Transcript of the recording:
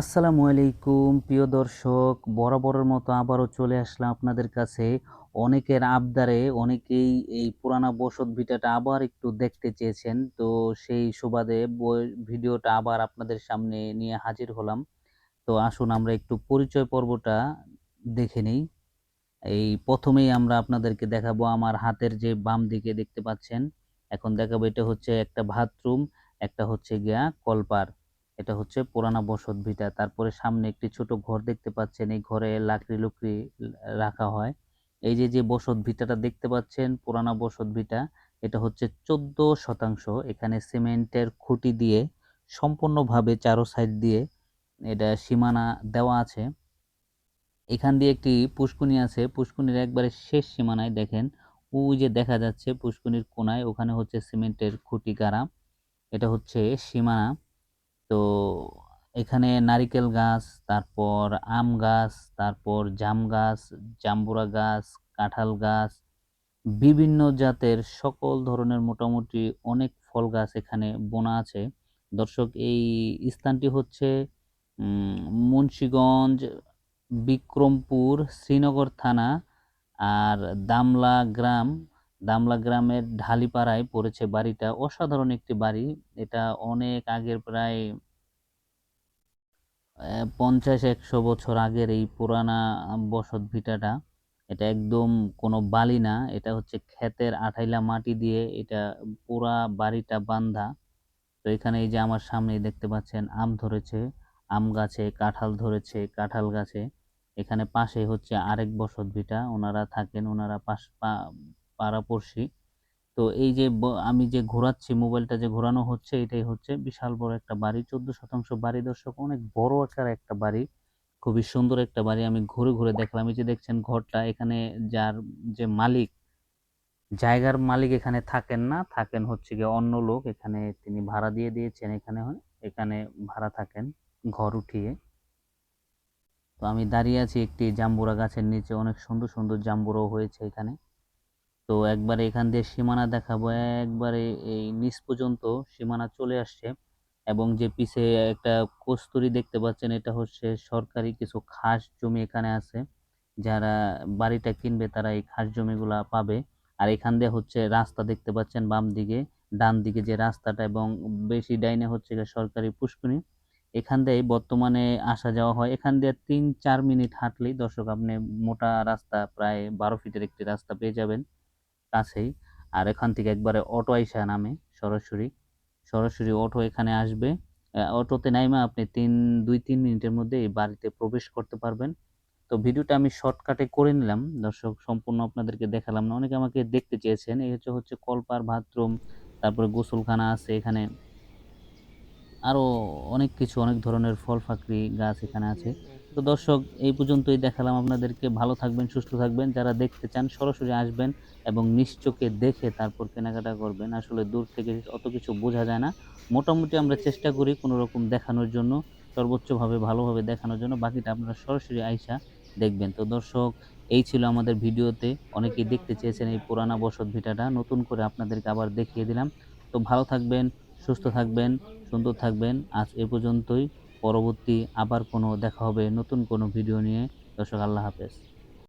আসসালামু আলাইকুম, প্রিয় দর্শক। বরাবরের মতো আবারও চলে আসলাম আপনাদের কাছে। অনেকের আবদারে অনেকেই এই পুরানা বসত ভিটাটা আবার একটু দেখতে চেয়েছেন। তো সেই সুবাদে ভিডিওটা আবার আপনাদের সামনে নিয়ে হাজির হলাম। তো আসুন আমরা একটু পরিচয় পর্বটা দেখে নিই। এই প্রথমেই আমরা আপনাদেরকে দেখাবো আমার হাতের যে বাম দিকে দেখতে পাচ্ছেন। এখন দেখাবো এটা হচ্ছে একটা বাথরুম, একটা হচ্ছে গিয়া কলপার। এটা হচ্ছে পুরানা বসত ভিটা। তারপরে সামনে একটি ছোট ঘর দেখতে পাচ্ছেন। এই ঘরে লাকড়ি লুকড়ি রাখা হয়। এই যে যে বসত ভিটাটা দেখতে পাচ্ছেন, পুরানা বসত ভিটা, এটা হচ্ছে চোদ্দ শতাংশ। এখানে সিমেন্টের খুঁটি দিয়ে, সম্পূর্ণভাবে চারো সাইড দিয়ে এটা সীমানা দেওয়া আছে। এখান দিয়ে একটি পুষ্কুনি আছে। পুষ্কুনির একবারে শেষ সীমানায় দেখেন। ওই যে দেখা যাচ্ছে পুষ্কুনির কোনায়, ওখানে হচ্ছে সিমেন্টের খুঁটি গাড়া। এটা হচ্ছে সীমানা। তো এখানে নারিকেল গাছ, তারপর আম গাছ, তারপর জাম গাছ, জাম্বুরা গাছ, কাঁঠাল গাছ, বিভিন্ন জাতের সকল ধরনের মোটামুটি অনেক ফল গাছ এখানে বোনা আছে। দর্শক, এই স্থানটি হচ্ছে মুন্সীগঞ্জ, বিক্রমপুর, শ্রীনগর থানা আর দামলা গ্রাম। দামলা গ্রামের ঢালিপাড়ায় পড়েছে বাড়িটা। অসাধারণ একটি বাড়ি। এটা অনেক আগের প্রায় পঞ্চাশ, একশো বছর আগের এই পুরানা বসত ভিটাটা। এটা একদম কোনো বালি না, এটা হচ্ছে ক্ষেতের আঠাইলা মাটি দিয়ে এটা পুরা বাড়িটা বান্ধা। তো এখানে এই যে আমার সামনেই দেখতে পাচ্ছেন, আম ধরেছে, আম গাছে, কাঁঠাল ধরেছে, কাঁঠাল গাছে। এখানে পাশে হচ্ছে আরেক বসত ভিটা, ওনারা থাকেন, ওনারা পাশ, পা- পাড়াপড়শি। তো এই যে আমি যে ঘোরাচ্ছি, মোবাইলটা যে ঘোরানো হচ্ছে, এটাই হচ্ছে বিশাল বড় একটা বাড়ি। চোদ্দ শতাংশ বাড়ি দর্শক, অনেক বড় আকার একটা বাড়ি, খুবই সুন্দর একটা বাড়ি। আমি ঘুরে ঘুরে দেখলাম, এই যে দেখছেন ঘরটা, এখানে যার যে মালিক, জায়গার মালিক এখানে থাকেন না, থাকেন হচ্ছে গিয়ে অন্য লোক। এখানে তিনি ভাড়া দিয়ে দিয়েছেন, এখানে এখানে ভাড়া থাকেন ঘর উঠিয়ে। তো আমি দাঁড়িয়ে আছি একটি জাম্বুরা গাছের নিচে, অনেক সুন্দর সুন্দর জাম্বুরাও হয়েছে এখানে। তো একবারে এখান দিয়ে সীমানা দেখাবো। একবারে এই নিচ পর্যন্ত সীমানা চলে আসছে এবং যে পিছে একটা কস্তুরি দেখতে পাচ্ছেন, এটা হচ্ছে সরকারি কিছু খাস জমি এখানে আছে। যারা বাড়িটা কিনবে তারা এই খাস জমিগুলা পাবে। আর এখান দিয়ে হচ্ছে রাস্তা দেখতে পাচ্ছেন বাম দিকে, ডান দিকে যে রাস্তাটা এবং বেশি ডাইনে হচ্ছে সরকারি পুষ্করিণী। এখান দিয়ে বর্তমানে আসা যাওয়া হয়। এখান দিয়ে তিন চার মিনিট হাঁটলেই দর্শক আপনি মোটা রাস্তা, প্রায় বারো ফিটের একটি রাস্তা পেয়ে যাবেন। কাছেই। আর এখান থেকে একবারে অটো আইসা নামে সরাসরি। সরাসরি অটো এখানে আসবে। অটোতে নাইমা আপনি তিন, দুই, তিন মিনিটের মধ্যে এই বাড়িতে প্রবেশ করতে পারবেন। তো ভিডিওটা আমি শর্টকাটে করে নিলাম। দর্শক, সম্পূর্ণ আপনাদেরকে দেখালাম না, অনেকে আমাকে দেখতে চেয়েছেন। এই হচ্ছে হচ্ছে কলপার বাথরুম, তারপরে গোসলখানা আছে এখানে। আরও অনেক কিছু, অনেক ধরনের ফল ফাকরি গাছ এখানে আছে। তো দর্শক, এই পর্যন্তই দেখালাম আপনাদেরকে। ভালো থাকবেন, সুস্থ থাকবেন। যারা দেখতে চান, সরাসরি আসবেন এবং নিশ্চোখে দেখে তারপর কেনাকাটা করবেন। আসলে দূর থেকে অত কিছু বোঝা যায় না। মোটামুটি আমরা চেষ্টা করি কোনো রকম দেখানোর জন্য, সর্বোচ্চভাবে, ভালোভাবে দেখানোর জন্য। বাকিটা আপনারা সরাসরি আইসা দেখবেন। তো দর্শক, এই ছিল আমাদের ভিডিওতে। অনেকেই দেখতে চেয়েছেন এই পুরানা বসত ভিটাটা। নতুন করে আপনাদেরকে আবার দেখিয়ে দিলাম। তো ভালো থাকবেন, সুস্থ থাকবেন, সুন্দর থাকবেন। আজ এ পর্যন্তই। পরবর্তী আবার কোনো দেখা হবে নতুন কোনো ভিডিও নিয়ে। দর্শক আল্লাহ হাফেজ।